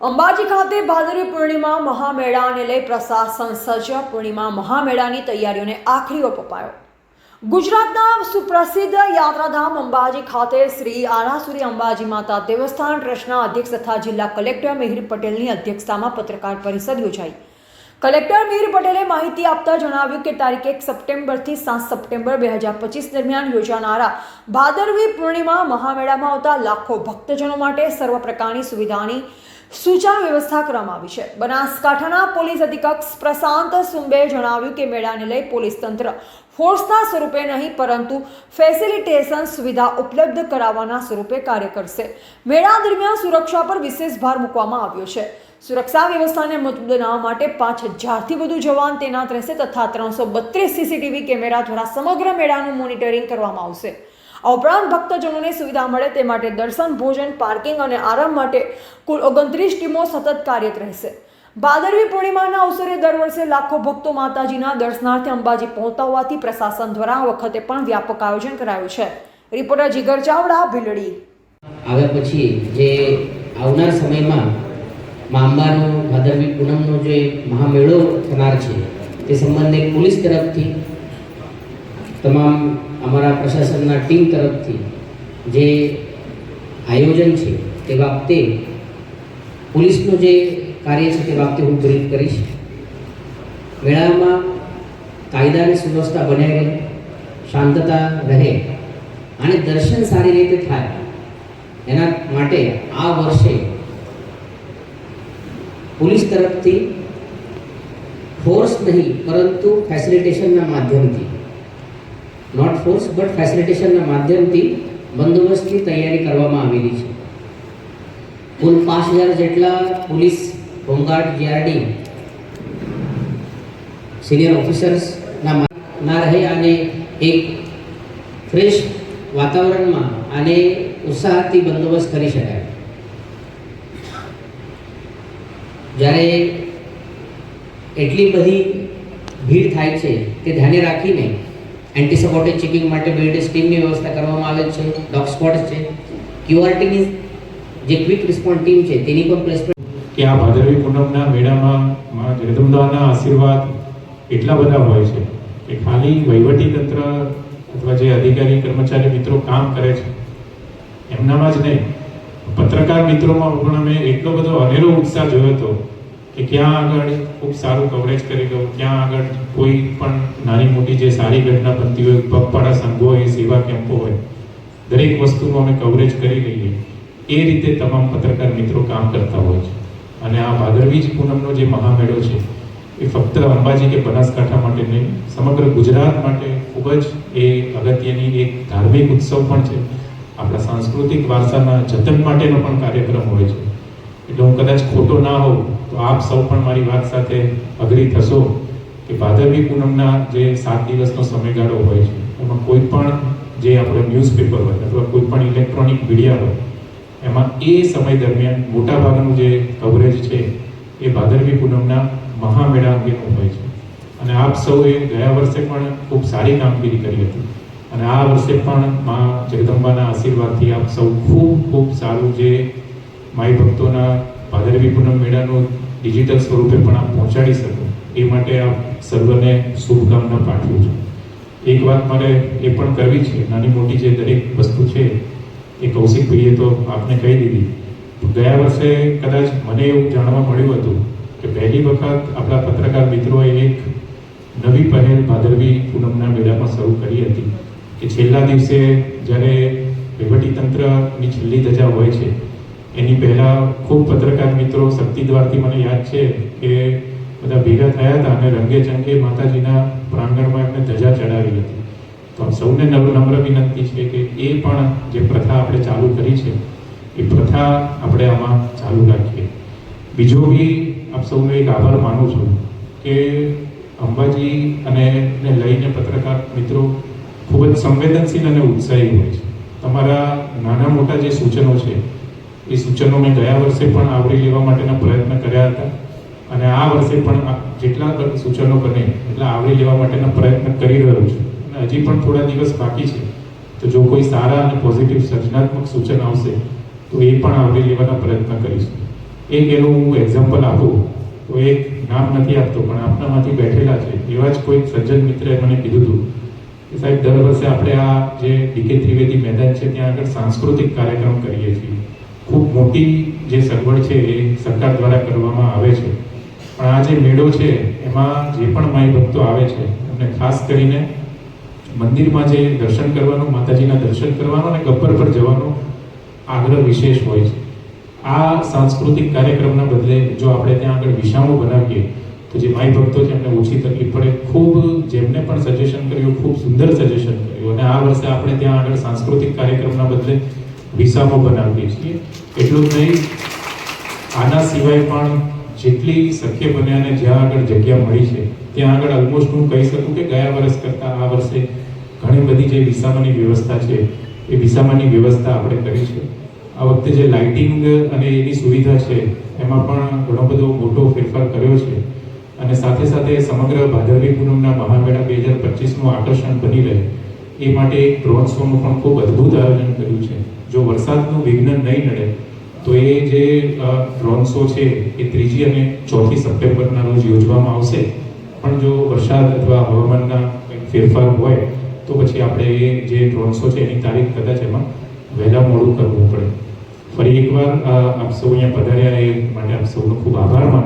અંબાજી ખાતે ભાદરવી પૂર્ણિમા મહામેળાને લઈ પ્રશાસન સજ્જ પૂર્ણિમા મહામેળાની તૈયારીઓને આખરી ઓપ અપાયો. ગુજરાતના સુપ્રસિદ્ધ યાત્રાધામ અંબાજી ખાતે શ્રી આરાસુરી અંબાજી માતા દેવસ્થાન ટ્રસ્ટના અધ્યક્ષ તથા જિલ્લા કલેક્ટર મિહિર પટેલની અધ્યક્ષતામાં પત્રકાર પરિષદ યોજાઈ. કલેક્ટર મિહિર પટેલે માહિતી આપતા જણાવ્યું કે તારીખ એક સપ્ટેમ્બરથી સાત સપ્ટેમ્બર બે હજાર પચીસ દરમિયાન યોજાનારા ભાદરવી પૂર્ણિમા મહામેળામાં આવતા લાખો ભક્તજનો માટે સર્વ પ્રકારની સુવિધાની સૂચના વ્યવસ્થા કરવામાં આવી છે. બનાસકાંઠાના પોલીસ અધિકક્ષ પ્રશાંત સુંબે જણાવ્યું કે મેળાને લઈ પોલીસ તંત્ર ફોર્સના સ્વરૂપે નહીં, પરંતુ ફેસિલિટેશન સુવિધા ઉપલબ્ધ કરાવવાના સ્વરૂપે કાર્ય કરશે. મેળા દરમિયાન સુરક્ષા પર વિશેષ ભાર મૂકવામાં આવ્યો છે. સુરક્ષા વ્યવસ્થાને મજબૂત બનાવવા માટે પાંચ હજારથી વધુ જવાન તૈનાત રહેશે તથા ત્રણસો બત્રીસ સીસીટીવી કેમેરા દ્વારા સમગ્ર મેળાનું મોનિટરિંગ કરવામાં આવશે. આ ઉપરાંત ભક્તજનોને સુવિધા મળે તે માટે દર્શન, ભોજન, પાર્કિંગ અને આરામ માટે કુલ ઓગણત્રીસ ટીમો સતત કાર્યરત રહેશે. ભાદરવી પૂર્ણિમાના અવસરે દર વર્ષે લાખો ભક્તો માતાજીના દર્શનાર્થે અંબાજી પહોંચતા હોવાથી પ્રશાસન દ્વારા આ વખતે પણ વ્યાપક આયોજન કરાયું છે. રિપોર્ટર જીગર ચાવડા, ભીલડી. આવ્યા પછી જે આવનાર સમયમાં મા ભાદરવી પૂનમનો જે મહામેળો થનાર છે, તે સંબંધે પોલીસ તરફથી તમામ અમારા પ્રશાસનના ટીમ તરફથી જે આયોજન છે તે બાબતે પોલીસનું જે કાર્ય છે તે બાબતે હું બ્રીફ કરીશ. મેળામાં કાયદા અને સુવ્યવસ્થા બને રહે, શાંતતા રહે અને દર્શન સારી રીતે થાય. એના માટે આ વર્ષે પોલીસ તરફથી ફોર્સ નહીં, પરંતુ ફેસિલિટેશનના માધ્યમથી નોટ ફોર્સ બટ ફેસિલિટેશનના માધ્યમથી બંદોબસ્તની તૈયારી કરવામાં આવેલી છે. કુલ પાંચ હજાર જેટલા police, home guard GRD senior ઓફિસર્સના ના રહે અને એક ફ્રેશ વાતાવરણમાં આને ઉત્સાહથી બંદોબસ્ત કરી શકાય. જ્યારે એટલી બધી ભીડ થાય છે, તે ધ્યાને રાખીને એન્ટી ચેકિંગ માટે બેડેસ ટીમની વ્યવસ્થા કરવામાં આવે છે. ડોગ સ્કોડ છે. ક્યુઆરટીની જે ક્વિક રિસ્પોન્સ ટીમ છે, તેની પણ પ્લેસમેન્ટ કે આ ભાદરવી પૂનમના મેળામાં મા જગદંબાના આશીર્વાદ એટલા બધા હોય છે કે ખાલી વહીવટી તંત્ર અથવા જે અધિકારી, કર્મચારી મિત્રો કામ કરે છે. એમનામાં જ નહીં. પત્રકાર મિત્રોમાં પણ અમે એટલો બધો અનેરો ઉત્સાહ જોયો હતો કે ક્યાં આગળ ખૂબ સારું કવરેજ કરી ગયું. ક્યાં આગળ કોઈ પણ નાની મોટી જે સારી ઘટના બનતી હોય, પગપાળા સંઘો હોય, સેવા કેમ્પો હોય, દરેક વસ્તુનું અમે કવરેજ કરી લઈએ. એ રીતે તમામ પત્રકાર મિત્રો કામ કરતા હોય છે. અને આ ભાદરવી પૂનમનો જે મહામેળો છે, એ ફક્ત અંબાજી કે બનાસકાંઠા માટે નહીં, સમગ્ર ગુજરાત માટે ખૂબ જ એ અગત્યની એક ધાર્મિક ઉત્સવ પણ છે. આપણા સાંસ્કૃતિક વારસાના જતન માટેનો પણ કાર્યક્રમ હોય છે. એટલે હું કદાચ ખોટો ના હોઉં, તો આપ સૌ પણ મારી વાત સાથે અઘરી થશો કે ભાદરવી પૂનમના જે સાત દિવસનો સમયગાળો હોય છે, એમાં કોઈ પણ જે આપણે ન્યૂઝપેપર હોય અથવા કોઈ પણ ઇલેક્ટ્રોનિક મીડિયા હોય, એમાં એ સમય દરમિયાન મોટાભાગનું જે કવરેજ છે, એ ભાદરવી પૂનમના મહામેળા અંગેનું હોય છે. અને આપ સૌએ ગયા વર્ષે પણ ખૂબ સારી કામગીરી કરી હતી. અને આ વર્ષે પણ મા જગદંબાના આશીર્વાદથી આપ સૌ ખૂબ ખૂબ સારું જે માઈ ભક્તોના ભાદરવી પૂનમ મેળાનું ડિજિટલ સ્વરૂપે પણ આપ પહોંચાડી શકો. એ માટે આપ સર્વને શુભકામના પાઠવું છું. એક વાત મારે એ પણ કરવી છે, નાની મોટી જે દરેક વસ્તુ છે, એ કૌશિક ભાઈએ તો આપને કહી દીધી. ગયા વર્ષે કદાચ મને એવું જાણવા મળ્યું હતું કે પહેલી વખત આપણા પત્રકાર મિત્રોએ એક નવી પહેલ ભાદરવી પૂનમના મેળામાં શરૂ કરી હતી કે છેલ્લા દિવસે જ્યારે વહીવટીતંત્રની છેલ્લી ધજા હોય છે એની પહેલાં ખૂબ પત્રકાર મિત્રો શક્તિ દ્વારથી મને યાદ છે કે બધા ભેગા થયા હતા અને રંગે ચંગે માતાજીના પ્રાંગણમાં એમને ધજા ચડાવી હતી. તો સૌને નમ્ર નમ્ર વિનંતી છે કે એ પણ જે પ્રથા આપણે ચાલુ કરી છે, એ પ્રથા આપણે આમાં ચાલુ રાખીએ. બીજો બી આપ સૌનો એક આભાર માનું છું કે અંબાજી અને એને લઈને પત્રકાર મિત્રો ખૂબ જ સંવેદનશીલ અને ઉત્સાહી હોય છે. તમારા નાના મોટા જે સૂચનો છે એ સૂચનો મેં ગયા વર્ષે પણ આવરી લેવા માટેના પ્રયત્ન કર્યા હતા. અને આ વર્ષે પણ જેટલા સૂચનો બને એટલા આવરી લેવા માટેના પ્રયત્ન કરી રહ્યો છું. અને હજી પણ થોડા દિવસ બાકી છે. તો જો કોઈ સારા અને પોઝિટિવ સર્જનાત્મક સૂચન આવશે, તો એ પણ આવરી લેવાના પ્રયત્ન કરીશું. એક એનું હું એક્ઝામ્પલ આપું, તો એક નામ નથી આપતો, પણ આપનામાંથી બેઠેલા છે. એવા જ કોઈ સજ્જન મિત્રએ મને કીધું હતું કે સાહેબ, દર વર્ષે આપણે આ જે ડીકે ત્રિવેદી મેદાન છે, ત્યાં આગળ સાંસ્કૃતિક કાર્યક્રમ કરીએ છીએ. ખૂબ મોટી જે સગવડ છે એ સરકાર દ્વારા કરવામાં આવે છે. પણ આ જે મેળો છે, એમાં જે પણ માઈ ભક્તો આવે છે, એમને ખાસ કરીને મંદિરમાં જે દર્શન કરવાનું, માતાજીના દર્શન કરવાનું અને ગબ્બર પર જવાનો આગ્રહ વિશેષ હોય છે. આ સાંસ્કૃતિક કાર્યક્રમના બદલે જો આપણે ત્યાં આગળ વિષાણુ બનાવીએ, તો જે માઈ ભક્તો છે, એમને ઓછી તકલીફ પડે. ખૂબ જેમને પણ સજેશન કર્યું, ખૂબ સુંદર સજેશન કર્યું. અને આ વર્ષે આપણે ત્યાં આગળ સાંસ્કૃતિક કાર્યક્રમના બદલે વિસામો બનાવીએ છીએ. એટલું જ નહીં, આના સિવાય પણ જેટલી શક્ય બને અને જ્યાં આગળ જગ્યા મળી છે, ત્યાં આગળ ઓલમોસ્ટ હું કહી શકું કે ગયા વર્ષ કરતાં આ વર્ષે ઘણી બધી જે વિસામાની વ્યવસ્થા છે, એ વિસામાની વ્યવસ્થા આપણે કરી છે. આ વખતે જે લાઇટિંગ અને એની સુવિધા છે, એમાં પણ ઘણો બધો મોટો ફેરફાર કર્યો છે. અને સાથે સાથે સમગ્ર ભાદરવી પૂનમના મહામેળા બે હજાર પચીસનું આકર્ષણ બની રહે. એ માટે એક ડ્રોન શોનું પણ ખૂબ અદ્ભુત આયોજન કર્યું છે. જો વરસાદનું વિઘ્ન નહીં નડે, તો એ જે ડ્રોન શો છે, એ ત્રીજી અને ચોથી સપ્ટેમ્બરના રોજ યોજવામાં આવશે. પણ જો વરસાદ અથવા હવામાનના કંઈક ફેરફાર હોય, તો પછી આપણે એ જે ડ્રોન શો છે, એની તારીખ કદાચ એમાં વહેલા મોડું કરવું પડે. ફરી એકવાર આપ સૌ અહીંયા પધાર્યા એ માટે આપ સૌનો ખૂબ આભાર માનું